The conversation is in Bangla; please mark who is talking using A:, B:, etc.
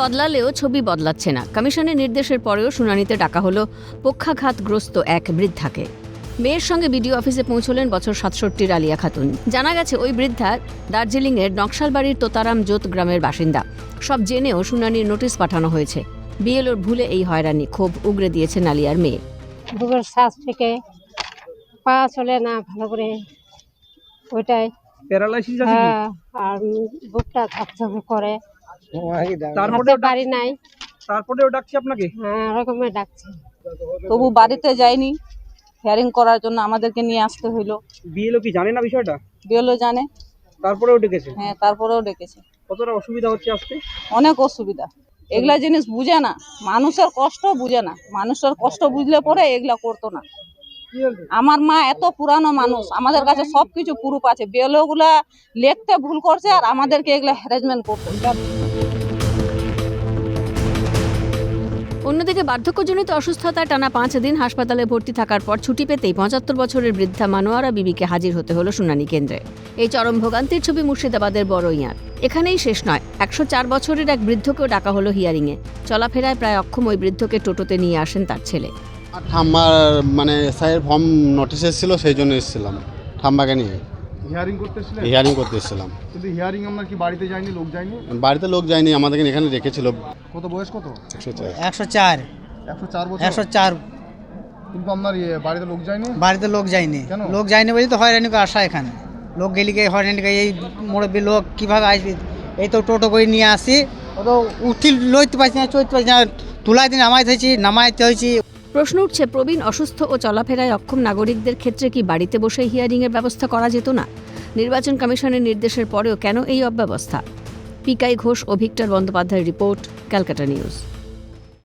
A: বদলালেও ছবি বদলাচ্ছে না। কমিশনের নির্দেশের পরেও শুনানিতে ডাকা হলো পক্ষাঘাতগ্রস্ত এক বৃদ্ধাকে। মেয়ের সঙ্গে বিডিও অফিসে পৌঁছলেন বছর সাতষট্টির আলিয়া খাতুন। জানা গেছে ওই বৃদ্ধা দার্জিলিংয়ের নকশালবাড়ির তোতারাম জোত গ্রামের বাসিন্দা। সব জেনেও শুনানির নোটিশ পাঠানো হয়েছে। বিএলওর ভুলে এই হয়রানি ক্ষোভ উগরে দিয়েছেন আলিয়ার মেয়ে।
B: বুকের শ্বাস থেকে পা চলে না ভালো করে ওইটাই।
C: প্যারালাইসিস আছে
B: হ্যাঁ আর বুকটা ধপধপ করে।
C: তারপরে
B: বাড়ি নাই।
C: তারপরেও ডাকছি আপনাকে?
B: হ্যাঁ ওরকমের ডাকছে।
D: তবু বাড়িতে যাইনি। হেয়ারিং করার জন্য আমাদেরকে নিয়ে আসতে হইল।
C: বিএলও কি জানে না বিষয়টা?
D: বিয়েলো জানে।
C: তারপরেও ডেকেছে?
D: হ্যাঁ তারপরেও ডেকেছে।
C: কতটা অসুবিধা হচ্ছে আসতে
D: অনেক অসুবিধা। এগুলা জিনিস বুঝে না। মানুষের কষ্ট বুঝে না। মানুষের কষ্ট বুঝলে পরে এগুলা করতো না। আমার মা এত পুরানো মানুষ। আমাদের কাছে সবকিছু প্রুফ আছে। বেলোগুলা লিখতে ভুল করছে আর আমাদেরকে এগুলা হ্যারাসমেন্ট করছে।
A: অন্যদিকে বার্ধক্যজনিত অসুস্থতায় টানা পাঁচ দিন হাসপাতালে ভর্তি থাকার পর ছুটি পেতেই পঁচাত্তর বছরের বৃদ্ধা মানোয়ারা বিবিকে হাজির হতে হলো শুনানি কেন্দ্রে। এই চরম ভোগান্তির ছবি মুর্শিদাবাদের বড় ইয়ার এখানেই শেষ নয়, একশো চার বছরের এক বৃদ্ধকেও ডাকা হলো হিয়ারিংয়ে চলাফেরায় প্রায় অক্ষম ওই বৃদ্ধকে টোটোতে নিয়ে আসেন তার ছেলে।
E: ঠাম্মার মানে এসআইয়ের ফর্ম নোটিশ এসেছিল সেই জন্য এসেছিলাম ঠাম্মাকে নিয়ে।
F: হিয়ারিং করতে এসেছিলেন
E: হিয়ারিং করতে এসেছিলাম।
F: কিন্তু হিয়ারিং আপনার কি বাড়িতে যায়নি লোক যায়নি?
E: বাড়িতে লোক যায়নি আমাদেরকে এখানে রেখেছিল।
F: কত বয়স কত?
E: একশো চার।
G: একশো চার।
F: একশো চার বছর?
G: একশো চার।
F: কিন্তু আপনার ইয়ে বাড়িতে লোক যায়নি?
G: বাড়িতে লোক যায়নি।
F: কেন?
G: লোক যায়নি বলে তো হয়রানি করে আসা এখানে। লোক গেলি গিয়ে হয়রানি এই মুরব্বী লোক কীভাবে আসবে? এই তো টোটো করে নিয়ে আসি। ও তো উঠি লইতে পারছি না চলতে পারছি না তুলাই দিন নামাইতে হয়েছি নামাইতে হয়েছি।
A: প্রশ্ন উঠছে, প্রবীণ অসুস্থ ও চলাফেরায় অক্ষম নাগরিকদের ক্ষেত্রে কি বাড়িতে বসে হিয়ারিংয়ের ব্যবস্থা করা যেত না? নির্বাচন কমিশনের নির্দেশের পরেও কেন এই অব্যবস্থা? পিকাই ঘোষ ও ভিক্টর বন্দ্যোপাধ্যায়ের রিপোর্ট, ক্যালকাটা নিউজ।